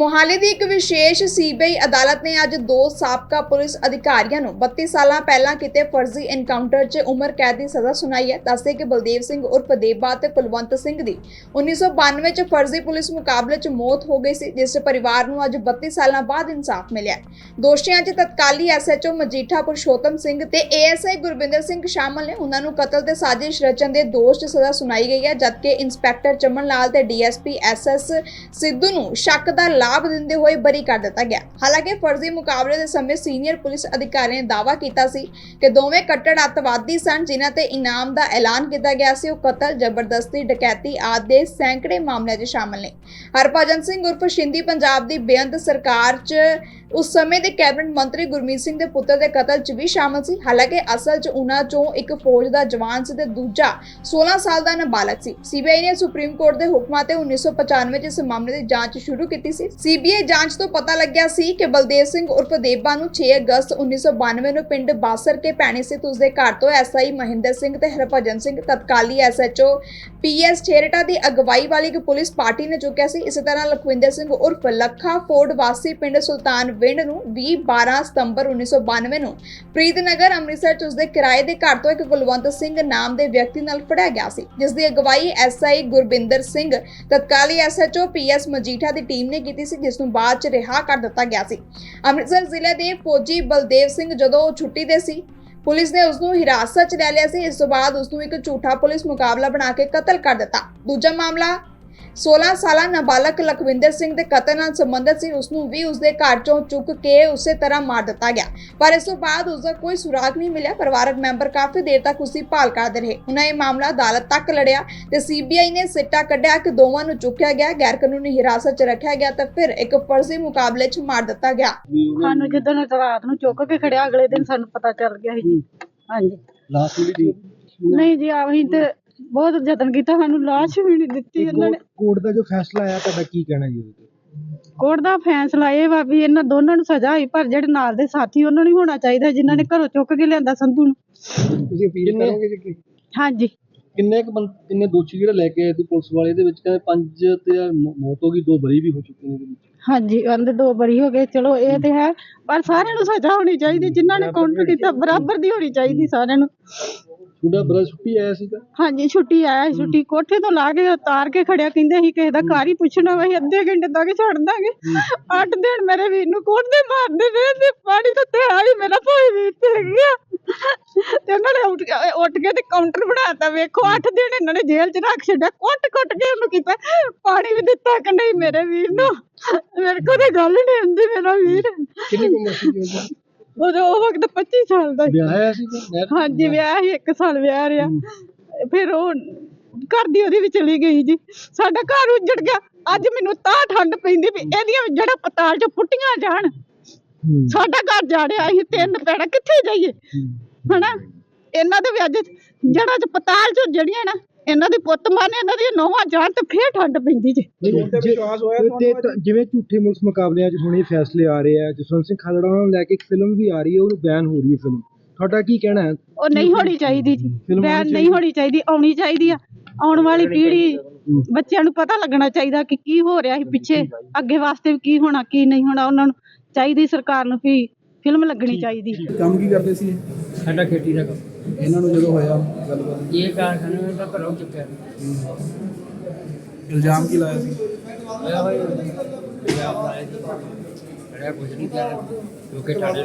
ਮੋਹਾਲੀ ਦੀ ਇੱਕ ਵਿਸ਼ੇਸ਼ ਸੀਬੀਆਈ ਅਦਾਲਤ ਨੇ ਅੱਜ ਦੋ ਸਾਬਕਾ ਪੁਲਿਸ ਅਧਿਕਾਰੀਆਂ ਨੂੰ 32 ਸਾਲਾਂ ਪਹਿਲਾਂ ਕੀਤੇ ਫਰਜ਼ੀ ਐਨਕਾਊਂਟਰ 'ਚ ਉਮਰ ਕੈਦ ਦੀ ਸਜ਼ਾ ਸੁਣਾਈ ਹੈ। ਦੱਸਦੇ ਕਿ ਬਲਦੇਵ ਸਿੰਘ ਉਰਫ ਦੇਬਾ ਤੇ ਕੁਲਵੰਤ ਸਿੰਘ ਦੀ 1992 'ਚ ਫਰਜ਼ੀ ਪੁਲਿਸ ਮੁਕਾਬਲੇ 'ਚ ਮੌਤ ਹੋ ਗਈ ਸੀ, ਜਿਸ ਪਰਿਵਾਰ ਨੂੰ ਅੱਜ 32 ਸਾਲਾਂ ਬਾਅਦ ਇਨਸਾਫ ਮਿਲਿਆ ਦੋਸ਼ੀਆਂ 'ਚ ਤਤਕਾਲੀ ਐਸਐਚਓ ਮਜੀਠਾ ਪੁਰਸ਼ੋਤਮ ਸਿੰਘ ਤੇ ਏਐਸਆਈ ਗੁਰਬਿੰਦਰ ਸਿੰਘ ਸ਼ਾਮਲ ਨੇ। ਉਹਨਾਂ ਨੂੰ ਕਤਲ ਤੇ ਸਾਜ਼ਿਸ਼ ਰਚਨ ਦੇ ਦੋਸ਼ 'ਚ ਸਜ਼ਾ ਸੁਣਾਈ ਗਈ ਹੈ, ਜਦਕਿ ਇੰਸਪੈਕਟਰ ਚਮਨ ਲਾਲ ਤੇ ਡੀਐਸਪੀ ਐਸਐਸ ਸਿੱਧੂ ਨੂੰ ਸ਼ੱਕ ਦਾ ਲਾਭ ਦਿੰਦੇ ਹੋਏ ਬਰੀ ਕਰ ਦਿੱਤਾ ਗਿਆ। ਹਾਲਾਂਕਿ ਫਰਜ਼ੀ ਮੁਕਾਬਲੇ ਦੇ ਸਮੇਂ ਸੀਨੀਅਰ ਪੁਲਿਸ ਅਧਿਕਾਰੀ ਨੇ ਦਾਅਵਾ ਕੀਤਾ ਸੀ ਕਿ ਦੋਵੇਂ ਕੱਟੜ ਅੱਤਵਾਦੀ ਸਨ, ਜਿਨ੍ਹਾਂ ਤੇ ਇਨਾਮ ਦਾ ਐਲਾਨ ਕੀਤਾ ਗਿਆ ਸੀ। ਉਹ ਕਤਲ, ਜ਼ਬਰਦਸਤੀ, ਡਕੈਤੀ ਆਦਿ ਦੇ ਸੈਂਕੜੇ ਮਾਮਲਿਆਂ 'ਚ ਸ਼ਾਮਲ ਨੇ। ਹਰਭਜਨ ਸਿੰਘ ਉਰਫ ਸ਼ਿੰਦੀ ਪੰਜਾਬ ਦੀ ਬੇਅੰਤ ਸਰਕਾਰ 'ਚ ਉਸ ਸਮੇਂ ਦੇ ਕੈਬਨਿਟ ਮੰਤਰੀ ਗੁਰਮੀਤ ਸਿੰਘ ਦੇ ਪੁੱਤਰ ਦੇ ਕਤਲ 'ਚ ਵੀ ਸ਼ਾਮਲ ਸੀ। ਹਾਲਾਂਕਿ ਅਸਲ 'ਚ ਉਹਨਾਂ 'ਚੋਂ ਇੱਕ ਫੌਜ ਦਾ ਜਵਾਨ ਸੀ ਤੇ ਦੂਜਾ 16 ਸਾਲ ਦਾ ਨਾਬਾਲਗ ਸੀ। ਸੀਬੀਆਈ ਨੇ ਸੁਪਰੀਮ ਕੋਰਟ ਦੇ ਹੁਕਮਾਂ ਤੇ 1995 'ਚ ਇਸ ਮਾਮਲੇ ਦੀ ਜਾਂਚ ਸ਼ੁਰੂ ਕੀਤੀ ਸੀ। ਸੀਬੀਆਈ ਜਾਂਚ ਤੋਂ ਪਤਾ ਲੱਗਿਆ ਸੀ ਕਿ ਬਲਦੇਵ ਸਿੰਘ ਉਰਫ ਦੇਬਾ ਨੂੰ 6 ਅਗਸਤ 1992 ਨੂੰ ਪਿੰਡ ਬਾਸਰ ਕੇ ਪੈਣੀ ਸਥਿਤ ਉਸਦੇ ਘਰ ਤੋਂ ਐਸਆਈ ਮਹਿੰਦਰ ਸਿੰਘ ਤੇ ਹਰਭਜਨ ਸਿੰਘ, ਤਤਕਾਲੀ ਐਸਐਚਓ ਪੀਐਸ ਛੇਰਟਾ ਦੀ ਅਗਵਾਈ ਵਾਲੀ ਇੱਕ ਪੁਲਿਸ ਪਾਰਟੀ ਨੇ ਚੁੱਕਿਆ ਸੀ। ਇਸੇ ਤਰ੍ਹਾਂ ਲਖਵਿੰਦਰ ਸਿੰਘ ਉਰਫ ਲੱਖਾ ਫੋਰਡ ਵਾਸੀ ਪਿੰਡ ਸੁਲਤਾਨ ਵਿੰਡ ਨੂੰ 20 12 ਸਤੰਬਰ 1992 ਨੂੰ। ਪ੍ਰੀਤਨਗਰ ਅੰਮ੍ਰਿਤਸਰ ਚ ਉਸਦੇ ਕਿਰਾਏ ਦੇ ਘਰ ਤੋਂ ਇੱਕ ਕੁਲਵੰਤ ਸਿੰਘ ਨਾਮ ਦੇ ਵਿਅਕਤੀ ਨਾਲ ਫੜਿਆ ਗਿਆ ਸੀ, ਜਿਸ ਦੀ ਅਗਵਾਈ ਐਸਆਈ ਗੁਰਬਿੰਦਰ ਸਿੰਘ, ਤਤਕਾਲੀ ਐਸਐਚਓ ਪੀਐਸ ਮਜੀਠਾ ਦੀ ਟੀਮ ਨੇ ਕੀਤੀ ਸੀ, ਜਿਸ ਨੂੰ ਬਾਅਦ ਚ ਰਿਹਾ ਕਰ ਦਿੱਤਾ ਗਿਆ ਸੀ। ਅੰਮ੍ਰਿਤਸਰ ਜ਼ਿਲ੍ਹੇ ਦੇ ਫੌਜੀ ਬਲਦੇਵ ਸਿੰਘ ਜਦੋਂ ਉਹ ਛੁੱਟੀ ਤੇ ਸੀ, ਪੁਲਿਸ ਨੇ ਉਸ ਨੂੰ ਹਿਰਾਸਤ 'ਚ ਲੈ ਲਿਆ ਸੀ, ਇਸ ਤੋਂ ਬਾਅਦ ਉਸ ਨੂੰ ਇੱਕ ਝੂਠਾ ਪੁਲਿਸ ਮੁਕਾਬਲਾ ਬਣਾ ਕੇ ਕਤਲ ਕਰ ਦਿੱਤਾ। ਦੂਜਾ ਮਾਮਲਾ 16 ਸਾਲਾ ਨਾਬਾਲਗ ਲਖਵਿੰਦਰ ਸਿੰਘ ਦੇ ਕਤਲ ਨਾਲ ਸੰਬੰਧਿਤ ਸੀ ਉਸ ਨੂੰ ਵੀ ਉਸਦੇ ਘਰ ਚੋਂ ਚੁੱਕ ਕੇ ਉਸੇ ਤਰ੍ਹਾਂ ਮਾਰ ਦਿੱਤਾ ਗਿਆ। ਪਰ ਇਸ ਤੋਂ ਬਾਅਦ ਉਸਦਾ ਕੋਈ ਸੁਰਾਗ ਨਹੀਂ ਮਿਲਿਆ। ਪਰਿਵਾਰਕ ਮੈਂਬਰ ਕਾਫੀ ਦੇਰ ਤੱਕ ਉਸਦੀ ਭਾਲ ਕਰਦੇ ਰਹੇ। ਉਹਨਾਂ ਇਹ ਮਾਮਲਾ ਅਦਾਲਤ ਤੱਕ ਲੜਿਆ ਤੇ ਸੀਬੀਆਈ ਨੇ ਸਿੱਟਾ ਕੱਢਿਆ ਕਿ ਦੋਵਾਂ ਨੂੰ ਚੁੱਕਿਆ ਗਿਆ ਗੈਰ ਕਾਨੂੰਨੀ ਹਿਰਾਸਤ 'ਚ ਰੱਖਿਆ ਗਿਆ ਤਾਂ ਫਿਰ ਇੱਕ ਫਰਜ਼ੀ ਮੁਕਾਬਲੇ 'ਚ ਮਾਰ ਦਿੱਤਾ ਗਿਆ। ਸਾਨੂੰ ਜਿੱਦਣ ਰਾਤ ਨੂੰ ਚੁੱਕ ਕੇ ਖੜਿਆ ਅਗਲੇ ਦਿਨ ਸਾਨੂੰ ਪਤਾ ਚੱਲ ਗਿਆ ਸੀ ਜੀ। ਹਾਂਜੀ। ਲਾਸਟ ਵੀ ਦੀ ਨਹੀਂ ਜੀ ਅਸੀਂ ਤੇ ਬਹੁਤ ਯਤਨ ਕੀਤਾ ਸਾਨੂੰ ਲਾਸ਼ ਵੀ ਨਹੀਂ ਦਿੱਤੀ ਉਹਨਾਂ ਨੇ। ਕੋਰਟ ਦਾ ਜੋ ਫੈਸਲਾ ਆਇਆ ਤੁਹਾਡਾ ਕੀ ਕਹਿਣਾ ਜੀ ਉਹਦੇ ਤੇ? ਕੋਰਟ ਦਾ ਫੈਸਲਾ ਇਹ ਵਾ ਵੀ ਇਹਨਾਂ ਦੋਨਾਂ ਨੂੰ ਸਜ਼ਾ ਹੋਈ ਪਰ ਜਿਹੜੇ ਨਾਲ ਦੇ ਸਾਥੀ ਉਹਨਾਂ ਨੂੰ ਵੀ ਹੋਣਾ ਚਾਹੀਦਾ ਜਿਨ੍ਹਾਂ ਨੇ ਘਰੋਂ ਚੁੱਕ ਕੇ ਲਿਆਂਦਾ ਸੰਧੂ ਨੂੰ। ਤੁਸੀਂ ਅਪੀਲ ਕਰੋਗੇ ਜੀ ਕਿ ਹਾਂਜੀ। ਕਿੰਨੇ ਕੁ ਬੰਦ ਕਿੰਨੇ ਦੋਸ਼ੀ ਜਿਹੜੇ ਲੈ ਕੇ ਆਏ ਸੀ ਪੁਲਿਸ ਵਾਲੇ ਦੇ ਵਿੱਚ? ਕਹਿੰਦੇ ਪੰਜ ਤੇ ਮੌ- ਮੌਤ ਹੋ ਗਈ ਦੋ ਬਰੀ ਵੀ ਹੋ ਚੁੱਕੇ ਨੇ ਇਹਦੇ ਵਿੱਚ। ਹਾਂਜੀ ਕਹਿੰਦੇ ਦੋ ਬਰੀ ਹੋ ਗਏ ਚਲੋ ਇਹ ਤੇ ਹੈ ਪਰ ਸਾਰਿਆਂ ਨੂੰ ਸਜ਼ਾ ਹੋਣੀ ਚਾਹੀਦੀ ਜਿਨ੍ਹਾਂ ਨੇ ਕਾਊਂਟਰ ਕੀਤਾ ਬਰਾਬਰ ਦੀ ਹੋਣੀ ਚਾਹੀਦੀ ਸਾਰਿਆਂ ਨੂੰ। ਤੁਹਾਡਾ ਬੜਾ ਛੁੱਟੀ ਆਇਆ ਸੀਗਾ? ਹਾਂਜੀ ਛੁੱਟੀ ਆਇਆ ਸੀ, ਛੁੱਟੀ ਕੋਠੇ ਤੋਂ ਲਾ ਕੇ ਉਤਾਰ ਕੇ ਖੜਿਆ ਕਹਿੰਦੇ ਸੀ ਕਿਸੇ ਦਾ ਘਰ ਹੀ ਪੁੱਛਣਾ ਵਾ ਅਸੀਂ ਅੱਧੇ ਘੰਟੇ ਤੱਕ ਛੱਡ ਦਾਂਗੇ। ਅੱਠ ਦਿਨ ਮੇਰੇ ਵੀਰ ਨੂੰ ਕੋਟ ਦੇ ਮਾਰਦੇ ਰਹੇ ਤੇ ਪਾਣੀ ਤੋਂ ਤੇ ਆਈ ਮੇਰਾ ਭਾਈ ਵੀਰ ਤੇ ਗਿਆ। ਤੇ ਉਹਨਾਂ ਨੇ ਉੱਠ ਕੇ- ਉੱਠ ਕੇ ਤੇ ਕਾਊਂਟਰ ਬਣਾਤਾ ਵੇਖੋ ਅੱਠ ਦਿਨ ਇਹਨਾਂ ਨੇ ਜੇਲ੍ਹ 'ਚ ਰੱਖ ਛੱਡਿਆ ਕੁੱਟ ਕੁੱਟ ਕੇ ਉਹਨੂੰ ਕੀਤਾ। ਪਾਣੀ ਵੀ ਦਿੱਤਾ ਕਿ ਨਹੀਂ ਮੇਰੇ ਵੀਰ ਨੂੰ? ਮੇਰੇ ਕੋਲ ਤੇ ਗੱਲ ਨਹੀਂ ਹੁੰਦੀ ਮੇਰਾ ਵੀਰ। ਕਿੰਨੀ ਕੁ ਉਮਰ ਸੀ ਜੀ ਉਹਦੀ ਉਦੋਂ ਉਹ ਵਕਤ 25 ਸਾਲ ਦਾ ਸੀ। ਵਿਆਹ ਆਇਆ ਸੀਗਾ ਨਹਿਰ ਚ ਹਾਂਜੀ ਵਿਆਹ ਹੀ ਇੱਕ ਸਾਲ ਵਿਆਹ ਰਿਹਾ। ਫਿਰ ਉਹ ਘਰ ਦੀ ਉਹਦੀ ਵੀ ਚਲੀ ਗਈ ਜੀ। ਸਾਡਾ ਘਰ ਉੱਜੜ ਗਿਆ। ਅੱਜ ਮੈਨੂੰ ਤਾਂ ਠੰਡ ਪੈਂਦੀ ਵੀ ਇਹਦੀਆਂ ਜੜਾ ਪਤਾਲ ਚ ਪੁੱਟੀਆਂ ਜਾਣ। ਸਾਡਾ ਘਰ ਜਾੜਿਆ ਅਸੀਂ ਤਿੰਨ ਪੈੜਾ ਕਿੱਥੇ ਜਾਈਏ। ਹਨਾ? ਇਹਨਾਂ ਦੇ ਵੀ ਅੱਜ ਜੜਾ ਚ ਪਤਾਲ ਚ ਜੜੀਆਂ ਨਾ ਇਹਨਾਂ ਦੀ ਪੁੱਤ ਮਾਨੇ ਇਹਨਾਂ ਦੀ ਨੋਹਾਂ ਜਾਣ ਤੇ ਫੇਰ ਠੰਡ ਪੈਂਦੀ ਜੀ। ਤੇ ਤਾਂ ਜਿਵੇਂ ਝੂਠੇ ਮੁਲਸ ਮੁਕਾਬਲਿਆਂ 'ਚ ਹੁਣੇ ਫੈਸਲੇ ਆ ਰਹੇ ਆ ਜਸਵੰਤ ਸਿੰਘ ਖਾਲੜਾ ਨੂੰ ਲੈ ਕੇ ਇੱਕ ਫਿਲਮ ਵੀ ਆ ਰਹੀ ਹੈ ਉਹ ਬੈਨ ਹੋ ਰਹੀ ਹੈ ਫਿਲਮ ਤੁਹਾਡਾ ਕੀ ਕਹਿਣਾ ਹੈ? ਉਹ ਨਹੀਂ ਹੋਣੀ ਚਾਹੀਦੀ ਜੀ। ਫਿਲਮ ਬੈਨ ਨਹੀਂ ਹੋਣੀ ਚਾਹੀਦੀ ਆਉਣੀ ਚਾਹੀਦੀ ਆ। ਆਉਣ ਵਾਲੀ ਪੀੜ੍ਹੀ ਬੱਚਿਆਂ ਨੂੰ ਪਤਾ ਲੱਗਣਾ ਚਾਹੀਦਾ ਕਿ ਕੀ ਹੋ ਰਿਹਾ ਸੀ ਪਿੱਛੇ ਅੱਗੇ ਵਾਸਤੇ ਵੀ ਕੀ ਹੋਣਾ ਕੀ ਨਹੀਂ ਹੋਣਾ ਉਹਨਾਂ ਨੂੰ ਚਾਹੀਦੀ ਸਰਕਾਰ ਨੂੰ ਵੀ ਫਿਲਮ ਲੱਗਣੀ ਚਾਹੀਦੀ। ਕੰਮ ਕੀ ਕਰਦੇ ਸੀ? ਸਾਡਾ ਖੇਤੀ ਦਾ ਕੰਮ। ਇਹਨਾਂ ਨੂੰ ਜਦੋਂ ਹੋਇਆ ਗੱਲਬਾਤ? ਇਹ ਕਾਰਖਾਨਾ ਦਾ ਘਰੋਂ ਚੁੱਕਿਆ। ਇਲਜ਼ਾਮ ਕੀ ਲਾਇਆ ਸੀ? ਹੋਇਆ ਹੋਇਆ ਪੰਜਾਬ ਦਾ ਹੈ ਜੀ। ਬੜਾ ਕੁਝ ਨਹੀਂ ਪਿਆ ਕਿਉਂਕਿ ਟਾੜੇ